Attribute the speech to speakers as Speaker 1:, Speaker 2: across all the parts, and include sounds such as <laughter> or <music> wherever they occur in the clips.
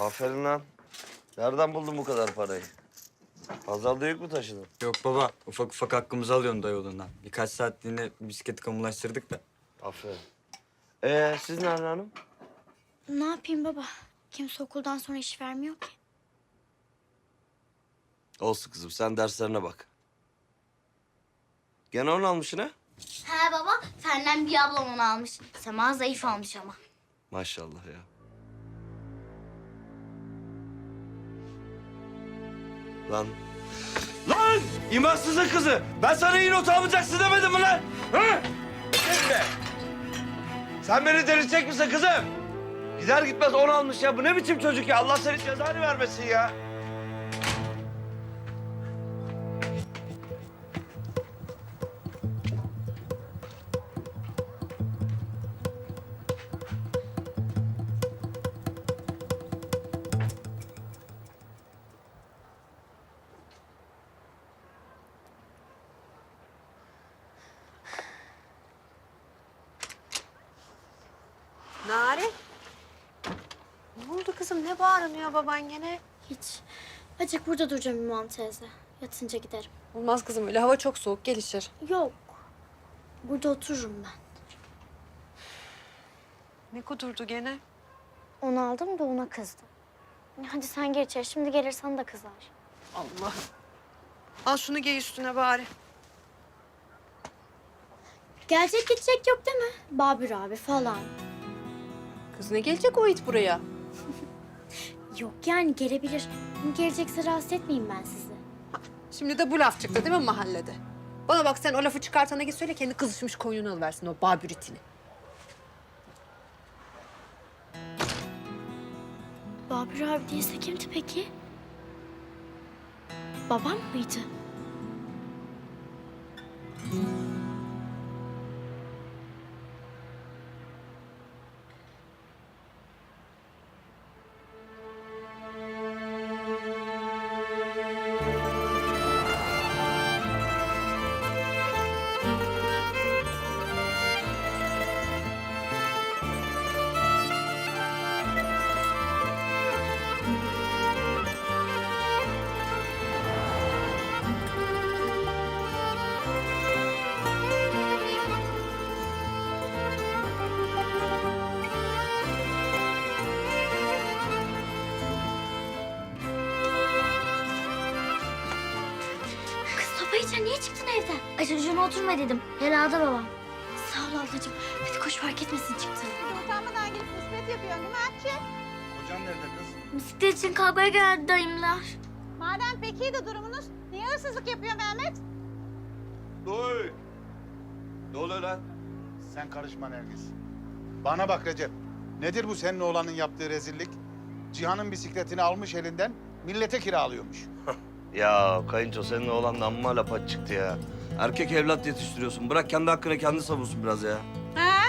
Speaker 1: Aferin lan. Nereden buldun bu kadar parayı? Pazarda yük mü taşıdın?
Speaker 2: Yok baba, ufak ufak hakkımızı alıyorsun dayı yolundan. Birkaç saatliğine bisikleti kamulaştırdık da.
Speaker 1: Aferin. Ee, siz Nermin Hanım?
Speaker 3: Ne yapayım baba? Kimse okuldan sonra iş vermiyor ki.
Speaker 1: Olsun kızım, sen derslerine bak. Gene onu almışsın ha?
Speaker 3: He baba, senden bir ablam onu almış. Sema zayıf almış ama.
Speaker 1: Maşallah ya. Lan. Lan! İmansızın kızı! Ben sana iyi not almayacaksın demedim mi lan? Ha? Sen Sen beni delirtecek misin kızım? Gider gitmez on almış ya. Bu ne biçim çocuk ya? Allah senin cezanı vermesin ya.
Speaker 4: Nari. Ne oldu kızım? Ne bağırınıyor baban gene?
Speaker 3: Hiç. Acık burada duracağım İmam teyze. Yatınca giderim.
Speaker 4: Olmaz kızım öyle. Hava çok soğuk. Gelişir.
Speaker 3: Yok. Burada otururum ben.
Speaker 4: Ne kudurdu gene?
Speaker 3: Onu aldım da ona kızdı. Hadi sen gir içeri. Şimdi gelir sana da kızar.
Speaker 4: Allah. Al şunu giy üstüne bari.
Speaker 3: Gelecek gidecek yok değil mi? Babür abi falan.
Speaker 4: Kız ne gelecek o it buraya?
Speaker 3: Yok yani gelebilir. Gelecekse rahatsız etmeyeyim ben sizi.
Speaker 4: Şimdi de bu laf çıktı değil mi mahallede? Bana bak sen o lafı çıkartana git söyle kendi kızışmış koyunu alıversin o babür itini.
Speaker 3: Babür abi değilse kimdi peki? Babam mıydı? İçer niye çıktın evden? Ay çocuğuna oturma dedim. Helada babam. Sağ ol ablacığım. Hadi koş fark etmesin çıktın.
Speaker 5: Utanmadan gidip nispet yapıyorsun değil mi Akçe?
Speaker 1: Hocam nerede kız?
Speaker 3: Bisiklet için kavgaya geldi dayımlar.
Speaker 5: Madem pek iyi de durumunuz, niye hırsızlık yapıyor Mehmet?
Speaker 1: Duy. Ne oluyor lan?
Speaker 6: Sen karışma Nergis. Bana bak Recep. Nedir bu senin oğlanın yaptığı rezillik? Cihan'ın bisikletini almış elinden, millete kiralıyormuş. <laughs>
Speaker 1: Ya kayınço senin oğlan da amma lapat çıktı ya. Erkek evlat yetiştiriyorsun. Bırak kendi hakkını kendi savunsun biraz ya.
Speaker 5: Ha?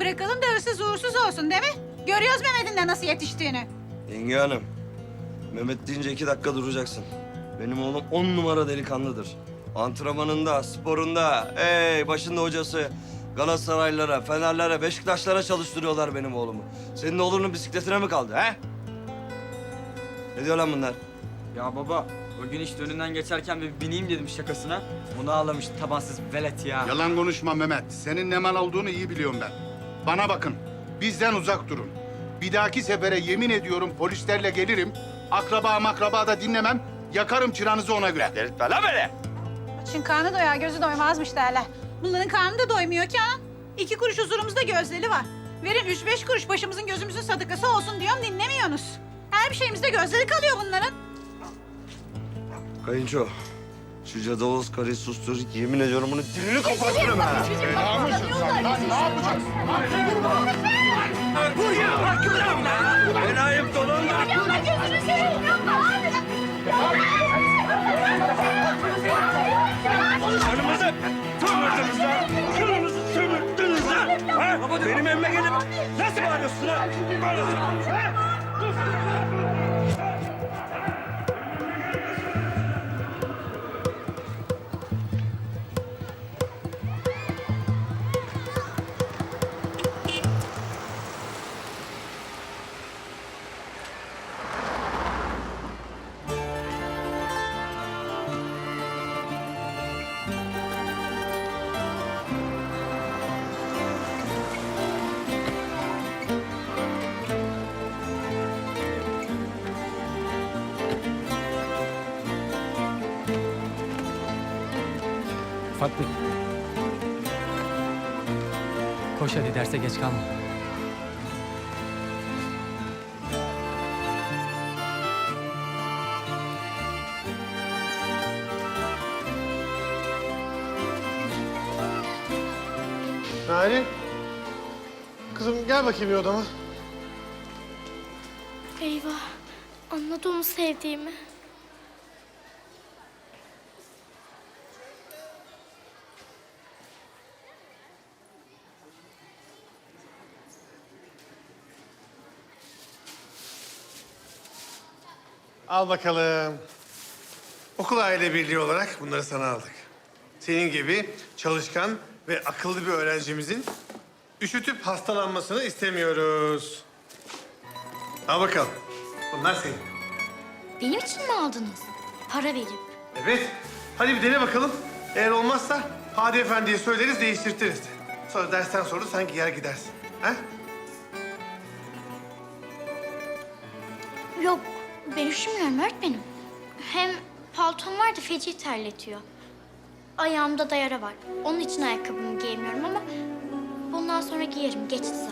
Speaker 5: Bırakalım da hırsız uğursuz olsun değil mi? Görüyoruz Mehmet'in de nasıl yetiştiğini.
Speaker 1: Yenge hanım. Mehmet deyince iki dakika duracaksın. Benim oğlum on numara delikanlıdır. Antrenmanında, sporunda, ey başında hocası. Galatasaraylılara, Fenerlere, Beşiktaşlara çalıştırıyorlar benim oğlumu. Senin oğlunun bisikletine mi kaldı he? Ne diyor lan bunlar?
Speaker 2: Ya baba, o gün işte önünden geçerken bir bineyim dedim şakasına. Onu ağlamış tabansız velet ya.
Speaker 6: Yalan konuşma Mehmet. Senin ne mal olduğunu iyi biliyorum ben. Bana bakın, bizden uzak durun. Bir dahaki sefere yemin ediyorum polislerle gelirim. Akraba makraba da dinlemem. Yakarım çıranızı ona göre.
Speaker 1: Delirtme lan beni!
Speaker 5: Açın karnı doyar, gözü doymazmış derler. Bunların karnı da doymuyor ki anam. İki kuruş huzurumuzda gözleri var. Verin üç beş kuruş başımızın gözümüzün sadakası olsun diyorum dinlemiyorsunuz. Her bir şeyimizde gözleri kalıyor bunların.
Speaker 1: Kayınço, şu cadaloz karıyı sustur. Yemin ediyorum bunu dilini kopartırım ha.
Speaker 6: Namusun sen lan, ne yapacaksın?
Speaker 1: Bu ya, hakkımı lan! Ben ayıp dolandım. Canımızı sömürdünüz lan! Canımızı sömürdünüz lan! Ha? Benim evime gelip nasıl bağırıyorsun lan? Bağırıyorsun. Ha?
Speaker 7: Ufaklık. Koş hadi derse geç kalma.
Speaker 8: Narin. Kızım gel bakayım bir odama.
Speaker 3: Eyvah. Anladı onu sevdiğimi.
Speaker 8: Al bakalım. Okul aile birliği olarak bunları sana aldık. Senin gibi çalışkan ve akıllı bir öğrencimizin üşütüp hastalanmasını istemiyoruz. Al bakalım. Bunlar senin.
Speaker 3: Benim için mi aldınız? Para verip.
Speaker 8: Evet. Hadi bir dene bakalım. Eğer olmazsa Hadi Efendi'ye söyleriz, değiştirtiriz. Sonra dersten sonra sen giyer gidersin. Ha?
Speaker 3: Yok, ben üşümüyorum öğretmenim. Hem paltom var da feci terletiyor. Ayağımda da yara var. Onun için ayakkabımı giyemiyorum ama bundan sonra giyerim. Geçti zaten.